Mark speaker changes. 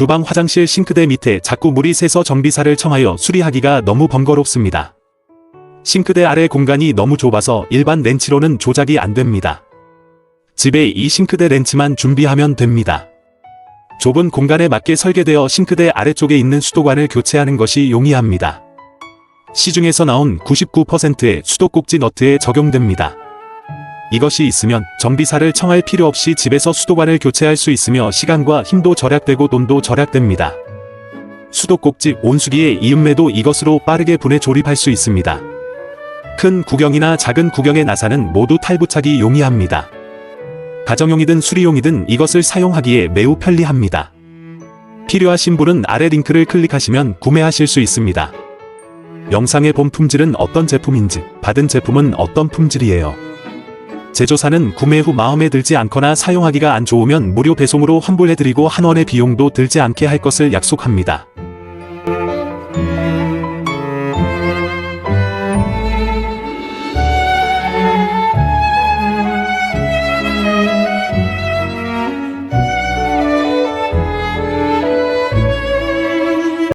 Speaker 1: 주방 화장실 싱크대 밑에 자꾸 물이 새서 정비사를 청하여 수리하기가 너무 번거롭습니다. 싱크대 아래 공간이 너무 좁아서 일반 렌치로는 조작이 안 됩니다. 집에 이 싱크대 렌치만 준비하면 됩니다. 좁은 공간에 맞게 설계되어 싱크대 아래쪽에 있는 수도관을 교체하는 것이 용이합니다. 시중에서 나온 99%의 수도꼭지 너트에 적용됩니다. 이것이 있으면 정비사를 청할 필요 없이 집에서 수도관을 교체할 수 있으며 시간과 힘도 절약되고 돈도 절약됩니다. 수도꼭지 온수기의 이음매도 이것으로 빠르게 분해 조립할 수 있습니다. 큰 구경이나 작은 구경의 나사는 모두 탈부착이 용이합니다. 가정용이든 수리용이든 이것을 사용하기에 매우 편리합니다. 필요하신 분은 아래 링크를 클릭하시면 구매하실 수 있습니다. 영상에 본 품질은 어떤 제품인지, 받은 제품은 어떤 품질이에요. 제조사는 구매 후 마음에 들지 않거나 사용하기가 안 좋으면 무료 배송으로 환불해드리고 한 원의 비용도 들지 않게 할 것을 약속합니다.